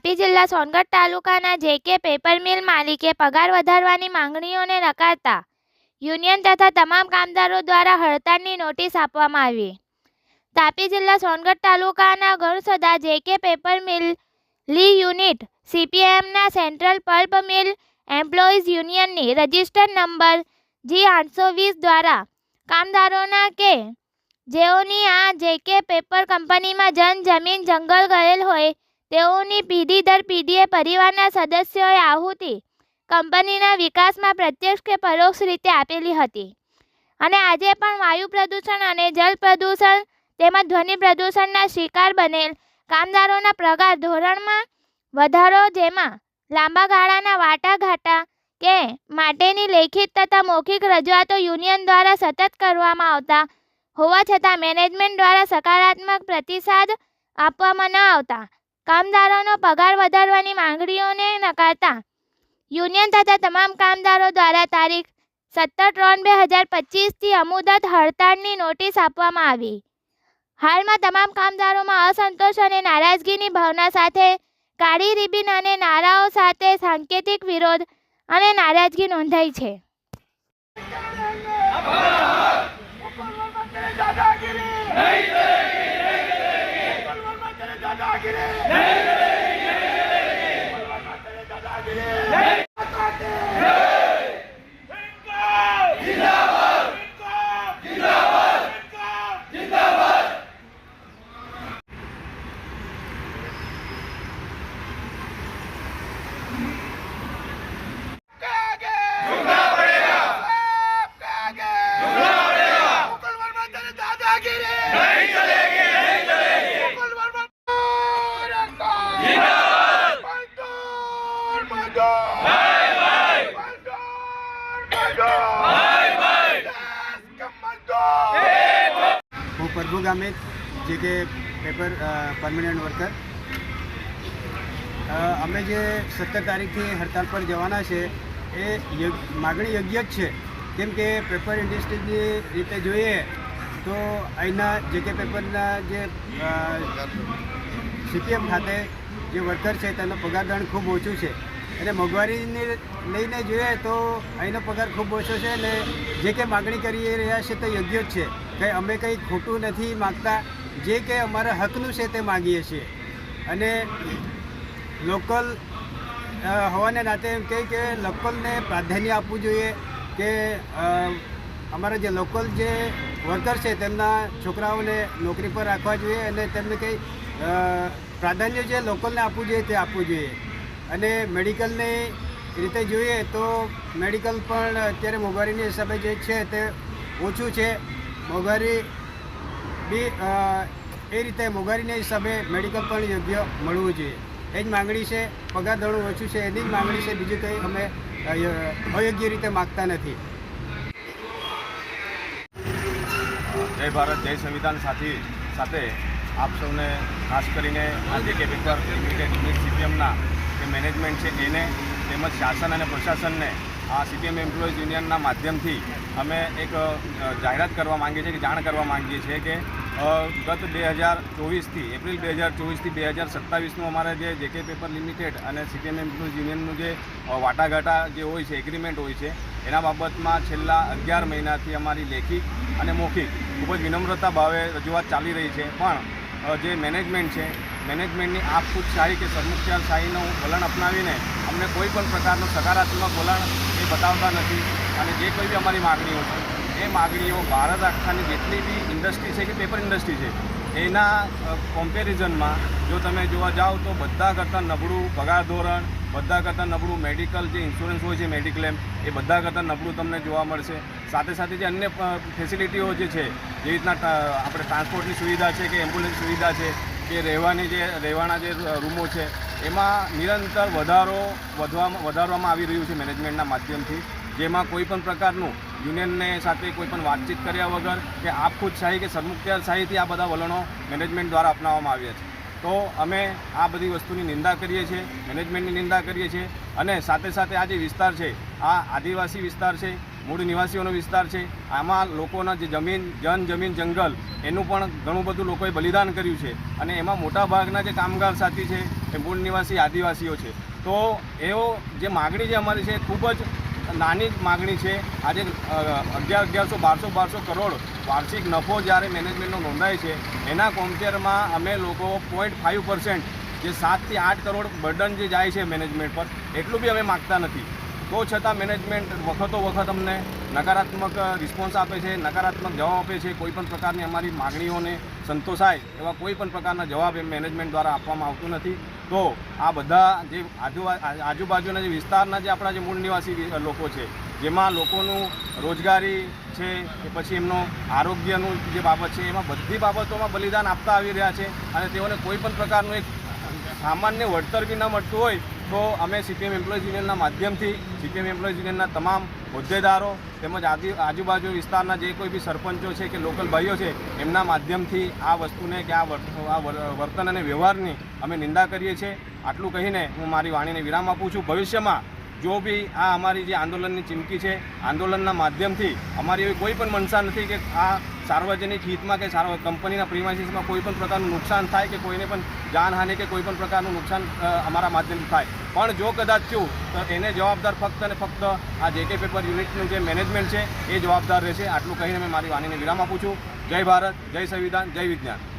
તાપી જિલ્લા સોનગઢ તાલુકાના જેકે પેપર મિલ માલિકે પગાર વધારવાની માંગણીઓને નકારતા યુનિયન તથા તમામ કામદારો દ્વારા હડતાળની નોટિસ આપવામાં આવી. તાપી જિલ્લા સોનગઢ તાલુકાના ગણસદા જેકે પેપર મિલ લી યુનિટ સીપીએમના સેન્ટ્રલ પલ્પ મિલ એમ્પ્લોઈઝ યુનિયનની રજિસ્ટર નંબર જી આઠસો વીસ દ્વારા કામદારોના કે જેઓની આ જેકે પેપર કંપનીમાં જન જમીન જંગલ ગયેલ હોય તેઓની પેઢી દર પેઢીએ પરિવારના સદસ્યોએ આહુતિ કંપનીના વિકાસમાં પ્રત્યક્ષ કે પરોક્ષ રીતે આપેલી હતી. અને આજે પણ વાયુ પ્રદૂષણ અને જલ પ્રદૂષણ તેમજ ધ્વનિ પ્રદૂષણના શિકાર બનેલ કામદારોના પગાર ધોરણમાં વધારો જેમાં લાંબા ગાળાના વાટાઘાટા કે માટેની લેખિત તથા મૌખિક રજૂઆતો યુનિયન દ્વારા સતત કરવામાં આવતા હોવા છતાં મેનેજમેન્ટ દ્વારા સકારાત્મક પ્રતિસાદ આપવામાં ન આવતા. કામદારોનો પગાર વધારવાની માંગણીઓને નકારતા. યુનિયન તથા તમામ કામદારો દ્વારા તારીખ સત્તર ત્રણ બે હજાર પચીસથી અમુદત હડતાળની નોટિસ આપવામાં આવી. હાલમાં તમામ કામદારોમાં અસંતોષ અને નારાજગીની ભાવના સાથે કાળી રિબિન અને નારાઓ સાથે સાંકેતિક વિરોધ અને નારાજગી નોંધાઈ છે. હું પ્રભુ ગામિત જે કે પેપર પરમનન્ટ વર્કર અમે જે સત્તર તારીખથી હડતાલ પર જવાના છે, એ માગણી યોગ્ય જ છે. કેમ કે પેપર ઇન્ડસ્ટ્રીની રીતે જોઈએ તો અહીંના જે કે પેપરના જે સીપીએમ ખાતે જે વર્કર છે, તેનો પગાર ખૂબ ઓછું છે. અને મોંઘવારીને લઈને જોઈએ તો અહીંનો પગાર ખૂબ ઓછો છે અને જે કે માગણી કરી રહ્યા છે તે યોગ્ય જ છે. કંઈ અમે કંઈ ખોટું નથી માગતા. જે કે અમારા હકનું છે તે માગીએ છીએ. અને લોકલ હોવાને નાતે એમ કહે કે લોકલને પ્રાધાન્ય આપવું જોઈએ કે અમારા જે લોકલ જે વર્કર છે તેમના છોકરાઓને નોકરી પર રાખવા જોઈએ અને તેમને કંઈ પ્રાધાન્ય જે લોકલને આપવું જોઈએ તે આપવું જોઈએ. અને મેડિકલની રીતે જોઈએ તો મેડિકલ પણ અત્યારે મોંઘવારીની હિસાબે જે છે તે ઓછું છે. મોંઘવારી બી એ રીતે મોંઘવારીના હિસાબે મેડિકલ પણ યોગ્ય મળવું જોઈએ. એ જ માગણી છે, પગાર ધોરણ ઓછું છે, એની જ માગણી છે, બીજું કંઈ અમે અયોગ્ય રીતે માગતા નથી. જય ભારત, જય સંવિધાન સાથી સાથે આપ સૌને ખાસ કરીને આજે જે કે પેપર લિમિટેડ યુનિટ સીપીએમના જે મેનેજમેન્ટ છે, એને તેમજ શાસન અને પ્રશાસનને આ સીપીએમ એમ્પ્લોઈઝ યુનિયનના માધ્યમથી અમે એક જાહેરાત કરવા માંગીએ છીએ કે જાણ કરવા માંગીએ છીએ કે ગત બે હજાર ચોવીસથી, એપ્રિલ બે હજાર ચોવીસથી બે હજાર સત્તાવીસનું અમારા જે જે કે પેપર લિમિટેડ અને સીપીએમ એમ્પ્લોઈઝ યુનિયનનું જે વાટાઘાટા જે હોય છે, એગ્રીમેન્ટ હોય છે, એના બાબતમાં છેલ્લા અગિયાર મહિનાથી અમારી લેખિત અને મૌખિક ખૂબ જ વિનમ્રતા ભાવે રજૂઆત ચાલી રહી છે. પણ જે મેનેજમેન્ટ છે, મેનેજમેન્ટની આપખુદશાહી કે સરમુખત્યારશાહીનું વલણ અપનાવીને અમને કોઈ પણ પ્રકારનું સકારાત્મક વલણ બતાવતા નથી અને જે કોઈ બી અમારી માગણીઓ છે, એ માગણીઓ ભારત આખાની જેટલી બી ઇન્ડસ્ટ્રી છે કે પેપર ઇન્ડસ્ટ્રી છે, એના કમ્પેરિઝનમાં જો તમે જોવા જાઓ તો બધા કરતાં નબળું પગાર ધોરણ, બધા કરતાં નબળું મેડિકલ જે ઇન્સ્યોરન્સ હોય છે મેડિક્લેમ એ બધા કરતાં નબળું તમને જોવા મળશે. સાથે સાથે જે અન્ય ફેસિલિટીઓ જે છે, જે રીતના આપણે ટ્રાન્સપોર્ટની સુવિધા છે કે એમ્બ્યુલન્સ સુવિધા છે, કે રહેવાની જે, રહેવાના જે રૂમો છે એમાં નિરંતર વધારો વધવામાં વધારવામાં આવી રહ્યું છે મેનેજમેન્ટના માધ્યમથી, જેમાં કોઈ પણ પ્રકારનું યુનિયનને સાથે કોઈ પણ વાતચીત કર્યા વગર કે આપખુદશાહી કે સરમુખત્યારશાહીથી આ બધા વલણો મેનેજમેન્ટ દ્વારા અપનાવવામાં આવ્યા છે. તો અમે આ બધી વસ્તુની નિંદા કરીએ છીએ, મેનેજમેન્ટની નિંદા કરીએ છીએ અને સાથે સાથે આ જે વિસ્તાર છે, આ આદિવાસી વિસ્તાર છે, મૂળ નિવાસીઓનો વિસ્તાર છે, આમાં લોકોના જે જમીન, જન જમીન જંગલ, એનું પણ ઘણું બધું લોકોએ બલિદાન કર્યું છે અને એમાં મોટા ભાગના જે કામગાર સાથી છે એ મૂળ નિવાસી આદિવાસીઓ છે. તો એઓ જે માગણી જે અમારી છે ખૂબ જ નાની માગણી છે. આજે અગિયાર, અગિયારસો, બારસો બારસો કરોડ વાર્ષિક નફો જ્યારે મેનેજમેન્ટનો નોંધાય છે, એના કોમ્પેરમાં અમે લોકો પોઈન્ટ ફાઇવ પર્સન્ટ જે સાતથી આઠ કરોડ બર્ડન જે જાય છે મેનેજમેન્ટ પર, એટલું બી અમે માગતા નથી. તો છતાં મેનેજમેન્ટ વખતો વખત અમને નકારાત્મક રિસ્પોન્સ આપે છે, નકારાત્મક જવાબ આપે છે, કોઈ પણ પ્રકારની અમારી માગણીઓને સંતોષાય એવા કોઈ પણ પ્રકારના જવાબ એ મેનેજમેન્ટ દ્વારા આપવામાં આવતું નથી. તો આ બધા જે આજુ આજુબાજુના જે વિસ્તારના જે આપણા જે મૂળ નિવાસી લોકો છે, જેમાં લોકોનું રોજગારી છે કે પછી એમનો આરોગ્યનું જે બાબત છે, એમાં બધી બાબતોમાં બલિદાન આપતા આવી રહ્યા છે અને તેઓને કોઈ પણ પ્રકારનું એક સામાન્ય વળતર બી ન મળતું હોય તો અમે સીપીએમ એમ્પ્લોઈઝ યુનિયનના માધ્યમથી સીપીએમ એમ્પ્લોઈઝ યુનિયનના તમામ હોદ્દેદારો તેમજ આજુ આજુબાજુ વિસ્તારના જે કોઈ બી સરપંચો છે કે લોકલ ભાઈઓ છે, એમના માધ્યમથી આ વસ્તુને કે આ આ વર્તન અને વ્યવહારની અમે નિંદા કરીએ છીએ. આટલું કહીને હું મારી વાણીને વિરામ આપું છું. ભવિષ્યમાં જો બી આ અમારી જે આંદોલનની ચીમકી છે, આંદોલનના માધ્યમથી અમારી એવી કોઈ પણ મનસા નથી કે આ સાર્વજનિક હિતમાં કે કંપનીના પ્રિમાઇસીસમાં કોઈ પણ પ્રકારનું નુકસાન થાય કે કોઈને પણ જાનહાનિ કે કોઈ પણ પ્રકારનું નુકસાન અમારા માધ્યમથી થાય. પણ જો કદાચ થયું, તો એને જવાબદાર ફક્ત અને ફક્ત આ જેકે પેપર યુનિટનું જે મેનેજમેન્ટ છે, એ જવાબદાર રહેશે. આટલું કહીને મેં મારી વાણીને વિરામ આપું છું. જય ભારત, જય સંવિધાન, જય વિજ્ઞાન.